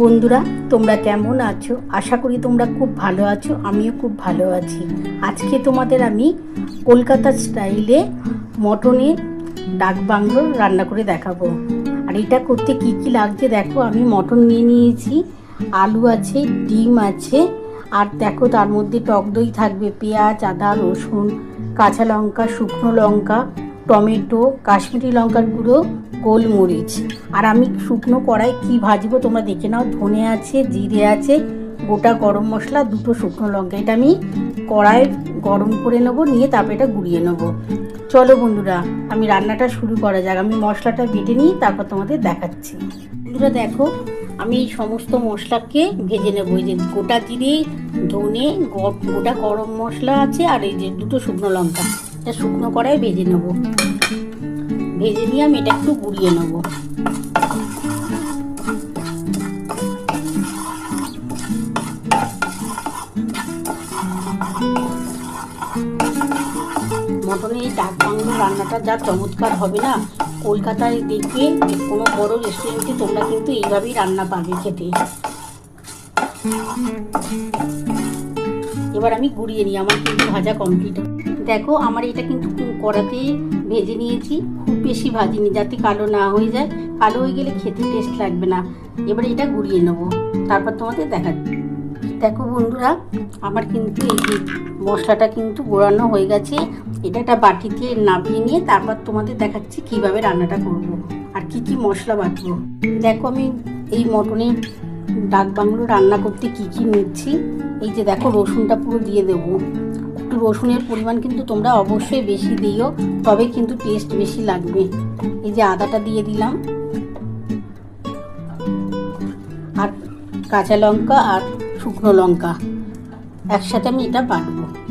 বন্ধুরা, তোমরা কেমন আছো? আশা করি তোমরা খুব ভালো আছো, আমিও খুব ভালো আছি। আজকে তোমাদের আমি কলকাতা স্টাইলে মটনের ডাক বাংলো রান্না করে দেখাবো। আর এটা করতে কি কি লাগছে দেখো, আমি মটন নিয়ে নিয়েছি, আলু আছে, ডিম আছে, আর দেখো তার মধ্যে টক দই থাকবে, পেঁয়াজ, আদা, রসুন, কাঁচা লঙ্কা, শুকনো লঙ্কা টমেটো, কাশ্মীরি লঙ্কার গুঁড়ো, গোলমরিচ। আর আমি শুকনো কড়াই কি ভাজবো তোমরা দেখে নাও। ধনে আছে, জিরে আছে, গোটা গরম মশলা, দুটো শুকনো লঙ্কা। এটা আমি কড়াই গরম করে নেব, নিয়ে তারপর এটা গুঁড়িয়ে নেব। চলো বন্ধুরা, আমি রান্নাটা শুরু করা যাক। আমি মশলাটা বেটে নিই তারপর তোমাদের দেখাচ্ছি। বন্ধুরা দেখো, আমি এই সমস্ত মশলাকে ভেজে নেব। এই যে গোটা জিরে, ধনে গোটা গরম মশলা আছে, আর এই যে দুটো শুকনো লঙ্কা। এটা শুকনো কড়াই ভেজে নেব। ভেজে নিয়ে আমি এটা একটু গুঁড়িয়ে নেব। মটনের এই ডাক বাংলো রান্নাটা যা চমৎকার হবে না, কলকাতায় দেখবে কোনো বড় রেস্টুরেন্টে তোমরা কিন্তু এইভাবেই রান্না পাবে খেতে। এবার আমি গুঁড়িয়ে নিই, আমার কিন্তু ভাজা কমপ্লিট দেখো, আমার এটা কিন্তু কড়াতে ভেজে নিয়েছি। খুব বেশি ভাজিনি, যাতে কালো না হয়ে যায়। কালো হয়ে গেলে খেতে টেস্ট লাগবে না। এবার এটা গুঁড়িয়ে নেব। তারপর তোমাদের দেখাচ্ছি। দেখো বন্ধুরা, আমার কিন্তু এই যে মশলাটা কিন্তু গোড়ানো হয়ে গেছে। এটা একটা বাটিতে নামিয়ে নিয়ে তারপর তোমাদের দেখাচ্ছি কীভাবে রান্নাটা করব আর কি কি মশলা বাটবো। দেখো আমি এই মটনের ডাক বাংলো রান্না করতে কি কি নিচ্ছি। এই যে দেখো, রসুনটা পুরো দিয়ে দেবো। রসুনের পরিমাণ কিন্তু তোমরা অবশ্যই বেশি দিও, তবে কিন্তু টেস্ট বেশি লাগবে। এই যে আদাটা দিয়ে দিলাম। আর কাঁচা লঙ্কা আর শুকনো লঙ্কা। একসাথে আমি এটা বাটবো।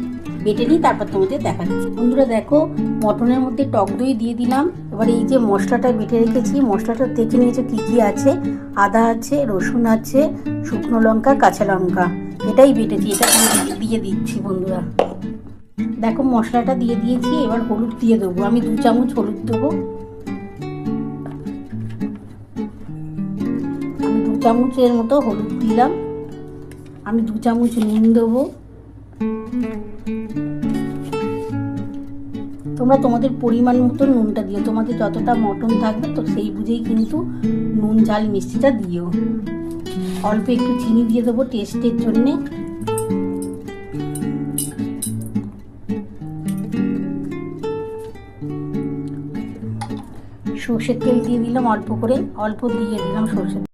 বেটে নিই তারপর তোমাদের দেখাচ্ছি। বন্ধুরা দেখো, মটনের মধ্যে টক দই দিয়ে দিলাম। এবার এই যে মশলাটা বেটে রেখেছি, মশলাটা দেখে নিয়েছো কী কী আছে? আদা আছে, রসুন আছে, শুকনো লঙ্কা, কাঁচা লঙ্কা। এটাই বেটেছি, এটা দিয়ে- দিচ্ছি বন্ধুরা। দেখো, মশলাটা দিয়ে দিয়েছি, এবার হলুদ দিয়ে দেবো। আমি দু চামচ হলুদ দেবো। আমি দু চামচের মতো হলুদ দিলাম। আমি দু চামচ নুন দেবো। তোমরা তোমাদের পরিমাণ মতো নুনটা দিও। তোমাদের যতটা মটন থাকবে তো সেই বুঝেই কিন্তু নুন, ঝাল, মিষ্টিটা দিও। অল্প একটু চিনি দিয়ে দেবো টেস্টের জন্যে। সর্ষের তেল দিয়ে দিলাম অল্প করে, অল্প দিয়ে দিলাম সর্ষের